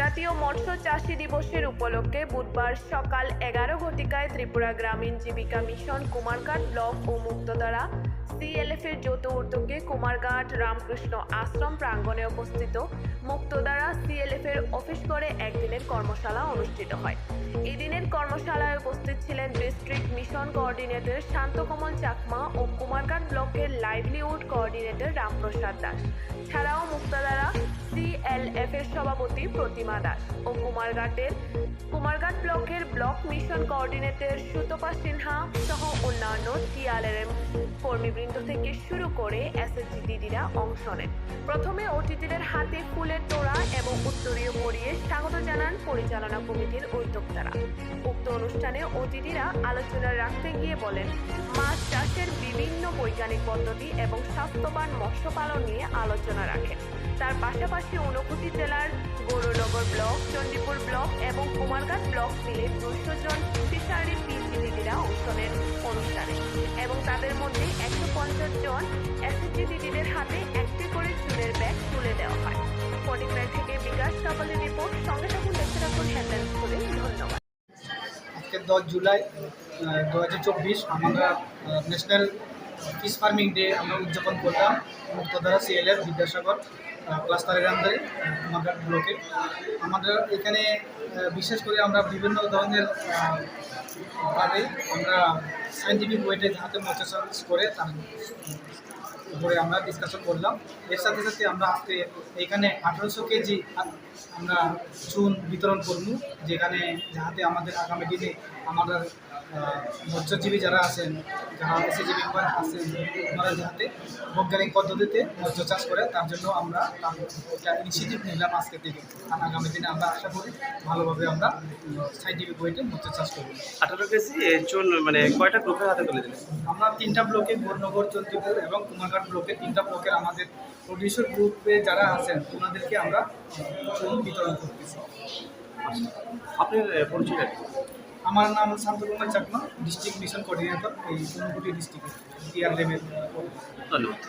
জাতীয় মৎস্য চাষী দিবসের উপলক্ষে বুধবার সকাল এগারো ঘটিকায় ত্রিপুরা গ্রামীণ জীবিকা মিশন কুমারঘাট ব্লক ও মুক্তধারা সিএলএফ এর যৌথ উদ্যোগে কুমারঘাট রামকৃষ্ণ আশ্রম প্রাঙ্গণে উপস্থিত মুক্তধারা সিএলএফ এর অফিস করে একদিনের কর্মশালা অনুষ্ঠিত হয়। এই দিনের কর্মশালায় উপস্থিত ছিলেন district mission coordinator Shantakamal Chakma ও কুমারঘাট ব্লকের লাইভলিহুড কোঅর্ডিনেটর রামপ্রসাদ দাস। ছাড়াও মুক্তাধারা সিএলএফ এর সভাপতি প্রতিমা দাস ও কুমারঘাটের কুমারঘাট ব্লকের block mission coordinator Sutapa Sinha সহ অন্যান্য টিআরএম কর্মীবৃন্দ থেকে শুরু করে এসএসজি দিদিরা অংশ নেন। প্রথমে অতিথিদের হাতে ফুলের তোড়া এবং জানান পরিচালনা কমিটির উদ্যোক্তারা। উক্ত অনুষ্ঠানে অতিথিরা আলোচনা রাখতে গিয়ে বলেন, মাছ চাষের বিভিন্ন বৈজ্ঞানিক পদ্ধতি এবং স্বাস্থ্যবান মৎস্য পালন নিয়ে আলোচনা রাখেন। তার পাশাপাশি ঊনকোটি জেলার গৌরনগর ব্লক, চণ্ডীপুর ব্লক এবং কুমারঘাট ব্লক মিলে দুশো জন ফিশারি পিসি দিদিরা অংশ নেন অনুষ্ঠানে এবং তাদের মধ্যে একশো পঞ্চাশ জন এসএসজি দিদিদের হাতে একটি করে চুলের ব্যাগ দশ জুলাই দু হাজার চব্বিশ আমরা ন্যাশনাল ফিশ ফার্মিং ডে আমরা উদযাপন করলাম মুক্তধারা সিএলএফ বিদ্যাসাগর ক্লাস্টারের আন্দারে কুমারঘাট ব্লকে। আমাদের এখানে বিশেষ করে আমরা বিভিন্ন ধরনের ভাবে আমরা সাইন্টিফিক ওয়েটে যাতে মৎস্য করে তার উপরে আমরা ডিসকাশন করলাম। এর সাথে সাথে আমরা আজকে এখানে আঠারোশো কেজি আমরা চুন বিতরণ করব যেখানে যাহাতে আমাদের আগামী দিনে আমাদের মৎস্যজীবী যারা আছেন যারা এসএসজি মেম্বার আছেন ওনারা যাতে বৈজ্ঞানিক পদ্ধতিতে মৎস্য চাষ করে তার জন্য আমরা একটা ইনিশিয়েটিভ নিলাম আজকে থেকে আর আগামী দিনে আমরা আশা করি ভালোভাবে আমরা সাইন্টিফিক ওয়েতে মৎস্য চাষ করব। আঠারো কেজি চুন মানে কয়টা গ্রুপের হাতে তুলে দিলেন? আমরা তিনটা ব্লকে গৌরনগর চন্দ্রপুর এবং কুমারঘাট ব্লকে তিনটা ব্লকের আমাদের প্রডিউসার গ্রুপে যারা আছেন ওনাদেরকে আমরা বিতরণ করতেছি। আপনার পরিচয় আমার নাম Shantakumar Chakma district mission coordinator এই টিআর লেভেল ধন্যবাদ।